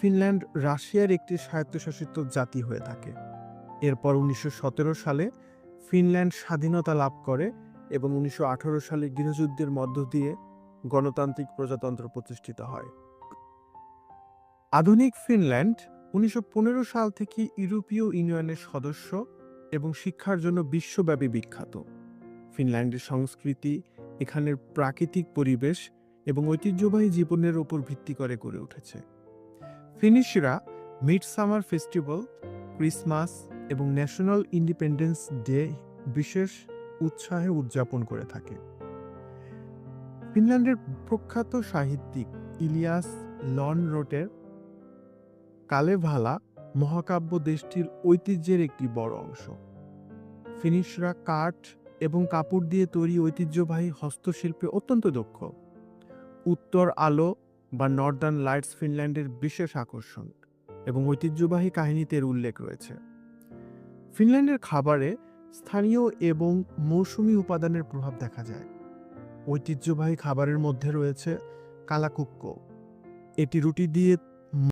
Finland রাশিয়ার একটি স্বায়ত্তশাসিত জাতি হয়ে থাকে। এরপর উনিশশো সতেরো সালে ফিনল্যান্ড স্বাধীনতা লাভ করে এবং উনিশশো আঠারো সালে গৃহযুদ্ধের মধ্য দিয়ে গণতান্ত্রিক প্রজাতন্ত্র প্রতিষ্ঠিত হয়। আধুনিক ফিনল্যান্ড উনিশশো পনেরো সাল থেকে ইউরোপীয় ইউনিয়নের সদস্য এবং শিক্ষার জন্য বিশ্বব্যাপী বিখ্যাত। ফিনল্যান্ডের সংস্কৃতি, এখানের প্রাকৃতিক পরিবেশ এবং ঐতিহ্যবাহী জীবনের উপর ভিত্তি করে গড়ে উঠেছে। ফিনিশরা মিড সামার ফেস্টিভ্যাল, ক্রিসমাস এবং ন্যাশনাল ইন্ডিপেন্ডেন্স ডে বিশেষ উৎসাহে উদযাপন করে থাকে। ফিনল্যান্ডের প্রখ্যাত সাহিত্যিক ইলিয়াস লন রোটের কালেভালা মহাকাব্য দেশটির ঐতিহ্যের একটি বড় অংশ। ফিনিশরা কাঠ এবং কাপড় দিয়ে তৈরি ঐতিহ্যবাহী হস্তশিল্পে অত্যন্ত দক্ষ। উত্তর আলো বা নর্দার্ন লাইটস ফিনল্যান্ডের বিশেষ আকর্ষণ এবং ঐতিহ্যবাহী কাহিনীতে এর উল্লেখ রয়েছে। ফিনল্যান্ডের খাবারে স্থানীয় এবং মৌসুমি উপাদানের প্রভাব দেখা যায়। ঐতিহ্যবাহী খাবারের মধ্যে রয়েছে কালাকুক্কো। এটি রুটি দিয়ে